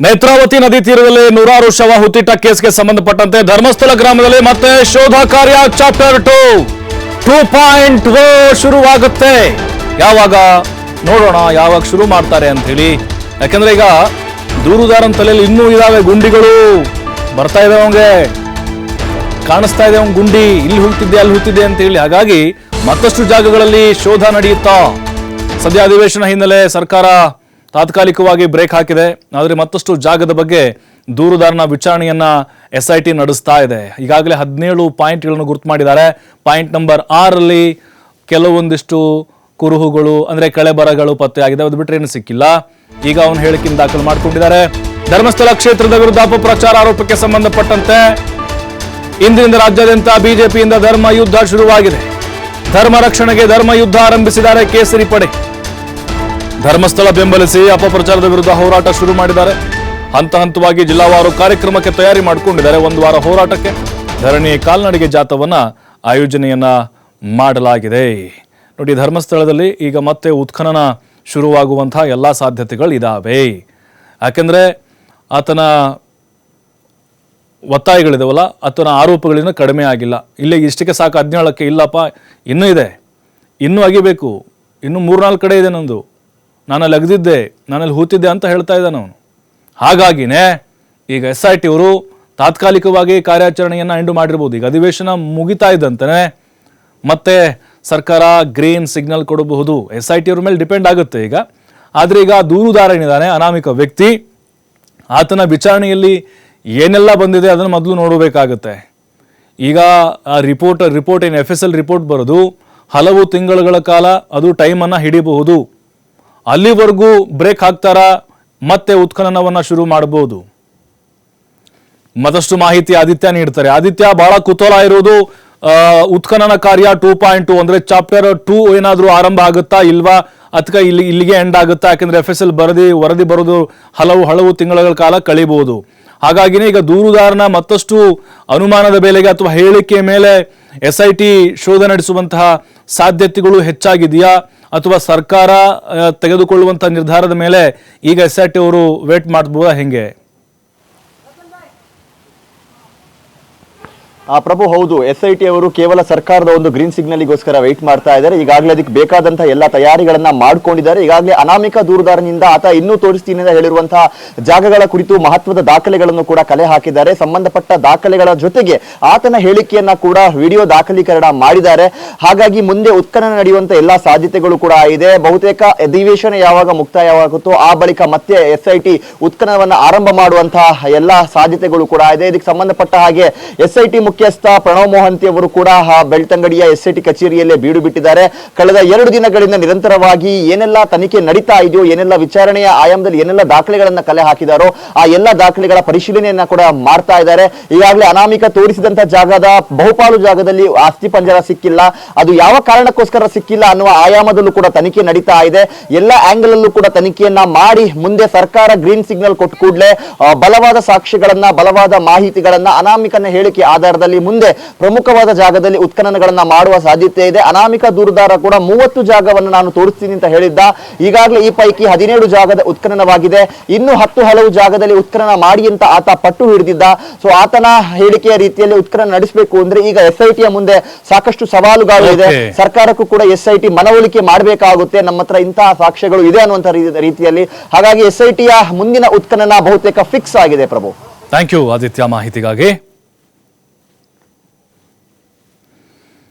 ನೇತ್ರಾವತಿ ನದಿ ತೀರದಲ್ಲಿ ನೂರಾರು ಶವ ಹುತ್ತಿಟ್ಟ ಕೇಸ್ಗೆ ಸಂಬಂಧಪಟ್ಟಂತೆ ಧರ್ಮಸ್ಥಳ ಗ್ರಾಮದಲ್ಲಿ ಮತ್ತೆ ಶೋಧ ಕಾರ್ಯ chapter two. Two point O ಶುರುವಾಗುತ್ತೆ. ಯಾವಾಗ? ನೋಡೋಣ, ಯಾವಾಗ ಶುರು ಮಾಡ್ತಾರೆ ಅಂತ ಹೇಳಿ ಯಾಕಂದ್ರೆ ಈಗ ದೂರುದಾರನ ತಲೆಯಲ್ಲಿ ಇನ್ನೂ ಇದಾವೆ ಗುಂಡಿಗಳು. ಬರ್ತಾ ಇದೆ ಅವಂಗೆ ಕಾಣಿಸ್ತಾ ಇದೆ ಗುಂಡಿ. ಇಲ್ಲಿ ಹುಟ್ಟಿದ್ದೆ ಅಲ್ಲಿ ಹುಟ್ಟಿದ್ದೆ ಅಂತ ಹೇಳಿ ಹಾಗಾಗಿ ಮತ್ತಷ್ಟು ಜಾಗಗಳಲ್ಲಿ ಶೋಧ ನಡೆಯುತ್ತಾ. ಸದ್ಯ ಅಧಿವೇಶನ ಹಿನ್ನೆಲೆ ಸರ್ಕಾರ ತಾತ್ಕಾಲಿಕವಾಗಿ ಬ್ರೇಕ್ ಹಾಕಿದೆ. ಆದರೆ ಮತ್ತಷ್ಟು ಜಾಗದ ಬಗ್ಗೆ ದೂರುದಾರನ ವಿಚಾರಣೆಯನ್ನ ಎಸ್ ಐ ಟಿ ನಡೆಸ್ತಾ ಇದೆ. ಈಗಾಗಲೇ ಹದಿನೇಳು ಪಾಯಿಂಟ್ಗಳನ್ನು ಗುರುತು ಮಾಡಿದ್ದಾರೆ. ಪಾಯಿಂಟ್ ನಂಬರ್ ಆರಲ್ಲಿ ಕೆಲವೊಂದಿಷ್ಟು ಕುರುಹುಗಳು, ಅಂದರೆ ಕಳೆಬರಗಳು ಪತ್ತೆ ಆಗಿದೆ ಅದು ಬಿಟ್ಟರೆ ಏನು ಸಿಕ್ಕಿಲ್ಲ. ಈಗ ಅವನು ಹೇಳಿಕೆಯನ್ನು ದಾಖಲು ಮಾಡಿಕೊಂಡಿದ್ದಾರೆ. ಧರ್ಮಸ್ಥಳ ಕ್ಷೇತ್ರದ ವಿರುದ್ಧ ಅಪಪ್ರಚಾರ ಆರೋಪಕ್ಕೆ ಸಂಬಂಧಪಟ್ಟಂತೆ ಇಂದಿನಿಂದ ರಾಜ್ಯಾದ್ಯಂತ ಬಿಜೆಪಿಯಿಂದ ಧರ್ಮ ಯುದ್ಧ ಶುರುವಾಗಿದೆ. ಧರ್ಮ ರಕ್ಷಣೆಗೆ ಧರ್ಮ ಯುದ್ಧ ಆರಂಭಿಸಿದ್ದಾರೆ ಕೇಸರಿ ಪಡೆ. ಧರ್ಮಸ್ಥಳ ಬೆಂಬಲಿಸಿ ಅಪಪ್ರಚಾರದ ವಿರುದ್ಧ ಹೋರಾಟ ಶುರು ಮಾಡಿದ್ದಾರೆ. ಹಂತ ಹಂತವಾಗಿ ಜಿಲ್ಲಾವಾರು ಕಾರ್ಯಕ್ರಮಕ್ಕೆ ತಯಾರಿ ಮಾಡಿಕೊಂಡಿದ್ದಾರೆ. ಒಂದು ವಾರ ಹೋರಾಟಕ್ಕೆ ಧರಣಿ ಕಾಲ್ನಡಿಗೆ ಜಾಥವನ್ನ ಆಯೋಜನೆಯನ್ನ ಮಾಡಲಾಗಿದೆ. ನೋಡಿ, ಧರ್ಮಸ್ಥಳದಲ್ಲಿ ಈಗ ಮತ್ತೆ ಉತ್ಖನನ ಶುರುವಾಗುವಂತಹ ಎಲ್ಲ ಸಾಧ್ಯತೆಗಳು ಇದಾವೆ. ಯಾಕೆಂದ್ರೆ ಆತನ ಒತ್ತಾಯಗಳಿದಾವಲ್ಲ, ಆತನ ಆರೋಪಗಳಿಂದ ಕಡಿಮೆ ಆಗಿಲ್ಲ. ಇಲ್ಲೇ ಇಷ್ಟಕ್ಕೆ ಸಾಕು ಹದಿನೇಳಕ್ಕೆ ಇಲ್ಲಪ್ಪ, ಇನ್ನೂ ಇದೆ. ಇನ್ನೂ ಅಗಿಬೇಕು. ಇನ್ನೂ ಮೂರ್ನಾಲ್ಕು ಕಡೆ ಇದೆ ನಂದು. ನಾನಲ್ಲಿ ಅಗದಿದ್ದೆ, ನಾನಲ್ಲಿ ಹೂತಿದ್ದೆ ಅಂತ ಹೇಳ್ತಾ ಇದ್ದಾನೆ ಅವನು. ಹಾಗಾಗಿನೇ ಈಗ ಎಸ್ ಐ ಟಿ ಅವರು ತಾತ್ಕಾಲಿಕವಾಗಿ ಕಾರ್ಯಾಚರಣೆಯನ್ನು ಎಂಡು ಮಾಡಿರ್ಬೋದು. ಈಗ ಅಧಿವೇಶನ ಮುಗಿತಾ ಇದ್ದಂತೆ ಮತ್ತೆ ಸರ್ಕಾರ ಗ್ರೀನ್ ಸಿಗ್ನಲ್ ಕೊಡಬಹುದು. ಎಸ್ ಐ ಟಿ ಅವ್ರ ಮೇಲೆ ಡಿಪೆಂಡ್ ಆಗುತ್ತೆ ಈಗ. ಆದರೆ ಈಗ ದೂರುದಾರ ಏನಿದ್ದಾನೆ ಅನಾಮಿಕ ವ್ಯಕ್ತಿ. ಆತನ ವಿಚಾರಣೆಯಲ್ಲಿ ಏನೆಲ್ಲ ಬಂದಿದೆ ಅದನ್ನು ಮೊದಲು ನೋಡಬೇಕಾಗುತ್ತೆ. ಈಗ ಆ ರಿಪೋರ್ಟ್ ರಿಪೋರ್ಟ್ ಏನು ಎಫ್ ಎಸ್ ಎಲ್ ರಿಪೋರ್ಟ್ ಬರೋದು, ಹಲವು ತಿಂಗಳುಗಳ ಕಾಲ ಅದು ಟೈಮನ್ನು ಹಿಡಿಬಹುದು. ಅಲ್ಲಿವರೆಗೂ ಬ್ರೇಕ್ ಹಾಕ್ತಾರ? ಮತ್ತೆ ಉತ್ಖನನವನ್ನ ಶುರು ಮಾಡಬಹುದು. ಮತ್ತಷ್ಟು ಮಾಹಿತಿ ಆದಿತ್ಯ ನೀಡ್ತಾರೆ. ಆದಿತ್ಯ ಬಹಳ ಕುತೂಹಲ ಇರೋದು ಆ, ಉತ್ಖನನ ಕಾರ್ಯ ಟೂ ಪಾಯಿಂಟ್ ಟೂ ಅಂದ್ರೆ ಚಾಪ್ಟರ್ ಟೂ ಏನಾದರೂ ಆರಂಭ ಆಗುತ್ತಾ ಇಲ್ವಾ? ಅಥವಾ ಇಲ್ಲಿ ಇಲ್ಲಿಗೆ ಎಂಡ್ ಆಗುತ್ತಾ? ಯಾಕಂದ್ರೆ ಎಫ್ ಎಸ್ ಎಲ್ ವರದಿ ವರದಿ ಬರೋದು ಹಲವು ಹಲವು ತಿಂಗಳ ಕಾಲ ಕಳಿಬಹುದು. ಹಾಗಾಗಿನೇ ಈಗ ದೂರುದಾರನ ಮತ್ತಷ್ಟು ಅನುಮಾನದ ಬೆಲೆಗೆ ಅಥವಾ ಹೇಳಿಕೆ ಮೇಲೆ ಎಸ್ ಐ ಟಿ ಶೋಧ ನಡೆಸುವಂತಹ ಸಾಧ್ಯತೆಗಳು ಹೆಚ್ಚಾಗಿದೆಯಾ? ಅಥವಾ ಸರ್ಕಾರ ತೆಗೆದುಕೊಳ್ಳುವಂಥ ನಿರ್ಧಾರದ ಮೇಲೆ ಈಗ ಎಸ್ ಆರ್ ಟಿ ಅವರು ವೇಟ್ ಮಾಡ್ಬೋದಾ ಹೆಂಗೆ? ಪ್ರಭು, ಹೌದು ಎಸ್ ಐ ಟಿ ಅವರು ಕೇವಲ ಸರ್ಕಾರದ ಒಂದು ಗ್ರೀನ್ ಸಿಗ್ನಲ್ಗೋಸ್ಕರ ವೆಯ್ಟ್ ಮಾಡ್ತಾ ಇದ್ದಾರೆ. ಈಗಾಗಲೇ ಅದಕ್ಕೆ ಬೇಕಾದಂತಹ ಎಲ್ಲ ತಯಾರಿಗಳನ್ನ ಮಾಡ್ಕೊಂಡಿದ್ದಾರೆ. ಈಗಾಗಲೇ ಅನಾಮಿಕ ದೂರದಾರನಿಂದ ಆತ ಇನ್ನೂ ತೋರಿಸ್ತೀನಿ ಅಂತ ಹೇಳಿರುವಂತಹ ಜಾಗಗಳ ಕುರಿತು ಮಹತ್ವದ ದಾಖಲೆಗಳನ್ನು ಕೂಡ ಕಲೆ ಹಾಕಿದ್ದಾರೆ. ಸಂಬಂಧಪಟ್ಟ ದಾಖಲೆಗಳ ಜೊತೆಗೆ ಆತನ ಹೇಳಿಕೆಯನ್ನ ಕೂಡ ವಿಡಿಯೋ ದಾಖಲೀಕರಣ ಮಾಡಿದ್ದಾರೆ. ಹಾಗಾಗಿ ಮುಂದೆ ಉತ್ಖನನ ನಡೆಯುವಂತ ಎಲ್ಲಾ ಸಾಧ್ಯತೆಗಳು ಕೂಡ ಇದೆ. ಬಹುತೇಕ ಅಧಿವೇಶನ ಯಾವಾಗ ಮುಕ್ತಾಯವಾಗುತ್ತೋ ಆ ಬಳಿಕ ಮತ್ತೆ ಎಸ್ ಐ ಟಿ ಉತ್ಖನನವನ್ನ ಆರಂಭ ಮಾಡುವಂತಹ ಎಲ್ಲಾ ಸಾಧ್ಯತೆಗಳು ಕೂಡ ಇದೆ. ಇದಕ್ಕೆ ಸಂಬಂಧಪಟ್ಟ ಹಾಗೆ ಎಸ್ ಐ ಟಿ ಮುಖ್ಯಸ್ಥ ಪ್ರಣವ್ ಮೋಹಂತಿ ಅವರು ಕೂಡ ಆ ಬೆಳ್ತಂಗಡಿಯ ಎಸ್ ಐ ಕಚೇರಿಯಲ್ಲೇ ಬೀಡು ಬಿಟ್ಟಿದ್ದಾರೆ. ಕಳೆದ ಎರಡು ದಿನಗಳಿಂದ ನಿರಂತರವಾಗಿ ಏನೆಲ್ಲ ತನಿಖೆ ನಡೀತಾ ಇದೆಯೋ, ಏನೆಲ್ಲ ವಿಚಾರಣೆಯ ಆಯಾಮದಲ್ಲಿ ಏನೆಲ್ಲ ದಾಖಲೆಗಳನ್ನ ಕಲೆ ಹಾಕಿದಾರೋ, ಆ ಎಲ್ಲ ದಾಖಲೆಗಳ ಪರಿಶೀಲನೆಯನ್ನ ಕೂಡ ಮಾಡ್ತಾ ಇದ್ದಾರೆ. ಈಗಾಗಲೇ ಅನಾಮಿಕ ತೋರಿಸಿದಂತ ಜಾಗದ ಬಹುಪಾಲು ಜಾಗದಲ್ಲಿ ಆಸ್ತಿ ಪಂಜರ ಸಿಕ್ಕಿಲ್ಲ. ಅದು ಯಾವ ಕಾರಣಕ್ಕೋಸ್ಕರ ಸಿಕ್ಕಿಲ್ಲ ಅನ್ನುವ ಆಯಾಮದಲ್ಲೂ ಕೂಡ ತನಿಖೆ ನಡೀತಾ ಇದೆ. ಎಲ್ಲ ಆಂಗಲ್ ಅಲ್ಲೂ ಕೂಡ ತನಿಖೆಯನ್ನ ಮಾಡಿ ಮುಂದೆ ಸರ್ಕಾರ ಗ್ರೀನ್ ಸಿಗ್ನಲ್ ಕೊಟ್ಟ ಕೂಡಲೇ ಬಲವಾದ ಸಾಕ್ಷ್ಯಗಳನ್ನ ಬಲವಾದ ಮಾಹಿತಿಗಳನ್ನ ಅನಾಮಿಕನ ಹೇಳಿಕೆ ಆಧಾರದಲ್ಲಿ ಮುಂದೆ ಪ್ರಮುಖವಾದ ಜಾಗದಲ್ಲಿ ಉತ್ಖನನಗಳನ್ನ ಮಾಡುವ ಸಾಧ್ಯತೆ ಇದೆ. ಅನಾಮಿಕ ದೂರುದಾರ ಕೂಡ ಮೂವತ್ತು ಜಾಗವನ್ನು ನಾನು ತೋರಿಸ್ತೀನಿ ಅಂತ ಹೇಳಿದ್ದ. ಈಗಾಗಲೇ ಈ ಪೈಕಿ ಹದಿನೇಳು ಜಾಗದ ಉತ್ಖನನವಾಗಿದೆ. ಇನ್ನು ಹತ್ತು ಹಲವು ಜಾಗದಲ್ಲಿ ಉತ್ಖನನ ಮಾಡಿ ಅಂತ ಆತ ಪಟ್ಟು ಹಿಡಿದಿದ್ದ. ಸೊ ಆತನ ಹೇಳಿಕೆಯ ರೀತಿಯಲ್ಲಿ ಉತ್ಖನನ ನಡೆಸಬೇಕು ಅಂದ್ರೆ ಈಗ ಎಸ್ ಐ ಟಿಯ ಮುಂದೆ ಸಾಕಷ್ಟು ಸವಾಲುಗಳು ಇದೆ. ಸರ್ಕಾರಕ್ಕೂ ಕೂಡ ಎಸ್ ಐ ಟಿ ಮನವೊಲಿಕೆ ಮಾಡಬೇಕಾಗುತ್ತೆ. ನಮ್ಮ ಹತ್ರ ಇಂತಹ ಸಾಕ್ಷ್ಯಗಳು ಇದೆ ಅನ್ನುವಂತ ರೀತಿಯಲ್ಲಿ. ಹಾಗಾಗಿ ಎಸ್ ಐ ಟಿಯ ಮುಂದಿನ ಉತ್ಖನನ ಬಹುತೇಕ ಫಿಕ್ಸ್ ಆಗಿದೆ ಪ್ರಭು. ಥ್ಯಾಂಕ್ ಯು ಆದಿತ್ಯ ಮಾಹಿತಿಗಾಗಿ.